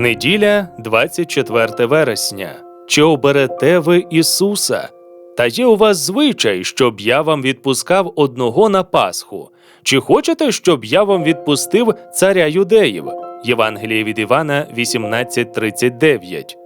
Неділя, 24 вересня. Чи оберете ви Ісуса? Та є у вас звичай, щоб я вам відпускав одного на Пасху. Чи хочете, щоб я вам відпустив царя юдеїв? Євангеліє від Івана 18.39.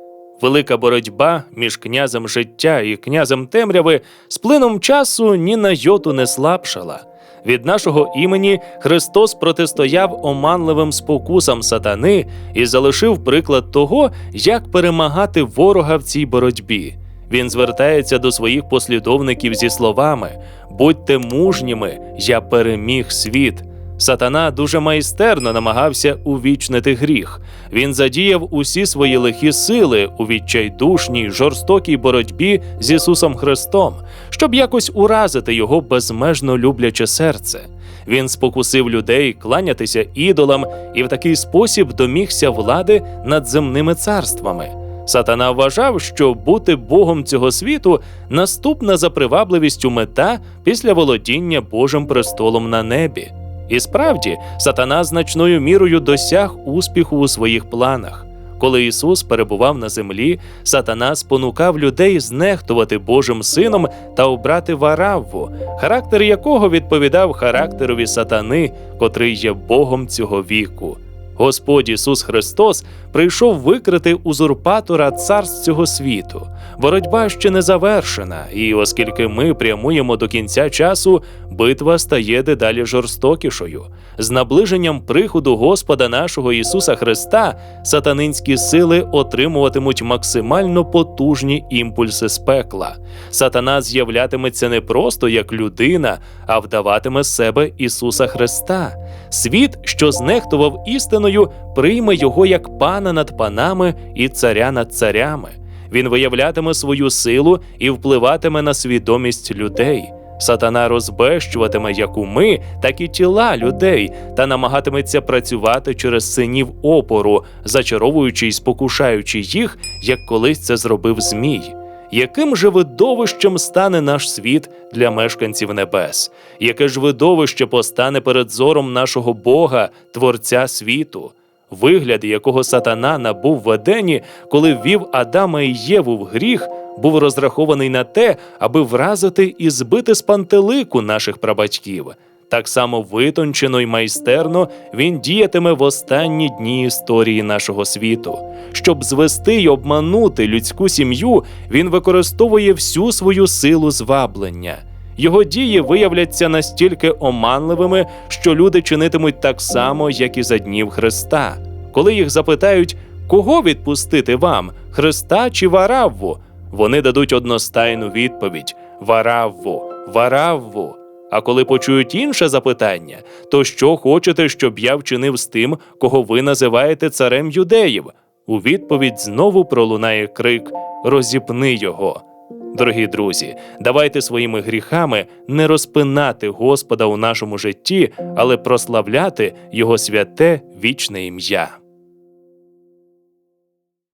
Велика боротьба між князем життя і князем темряви з плином часу ні на йоту не слабшала. Від нашого імені Христос протистояв оманливим спокусам сатани і залишив приклад того, як перемагати ворога в цій боротьбі. Він звертається до своїх послідовників зі словами: Будьте мужніми, я переміг світ. Сатана дуже майстерно намагався увічнити гріх. Він задіяв усі свої лихі сили у відчайдушній, жорстокій боротьбі з Ісусом Христом, щоб якось уразити його безмежно любляче серце. Він спокусив людей кланятися ідолам і в такий спосіб домігся влади над земними царствами. Сатана вважав, що бути Богом цього світу наступна за привабливістю мета після володіння Божим престолом на небі. І справді, сатана значною мірою досяг успіху у своїх планах. Коли Ісус перебував на землі, сатана спонукав людей знехтувати Божим сином та обрати варавву, характер якого відповідав характерові сатани, котрий є Богом цього віку. Господь Ісус Христос прийшов викрити узурпатора царств цього світу. Боротьба ще не завершена, і оскільки ми прямуємо до кінця часу, битва стає дедалі жорстокішою. З наближенням приходу Господа нашого Ісуса Христа сатанинські сили отримуватимуть максимально потужні імпульси з пекла. Сатана з'являтиметься не просто як людина, а вдаватиме себе Ісуса Христа. Світ, що знехтував істиною, прийме його як пана над панами і царя над царями. Він виявлятиме свою силу і впливатиме на свідомість людей. Сатана розбещуватиме як уми, так і тіла людей та намагатиметься працювати через синів опору, зачаровуючи й спокушаючи їх, як колись це зробив Змій. Яким же видовищем стане наш світ для мешканців небес? Яке ж видовище постане перед зором нашого Бога, Творця світу? Вигляд, якого сатана набув в Едені, коли ввів Адама і Єву в гріх, був розрахований на те, аби вразити і збити з пантелику наших прабатьків. Так само витончено й майстерно він діятиме в останні дні історії нашого світу. Щоб звести й обманути людську сім'ю, він використовує всю свою силу зваблення. Його дії виявляться настільки оманливими, що люди чинитимуть так само, як і за днів Христа. Коли їх запитають, кого відпустити вам, Христа чи Варавву, вони дадуть одностайну відповідь: Варавву, Варавву. А коли почують інше запитання, то що хочете, щоб я вчинив з тим, кого ви називаєте царем юдеїв? У відповідь знову пролунає крик Розіпни його. Дорогі друзі, давайте своїми гріхами не розпинати Господа у нашому житті, але прославляти Його святе вічне ім'я.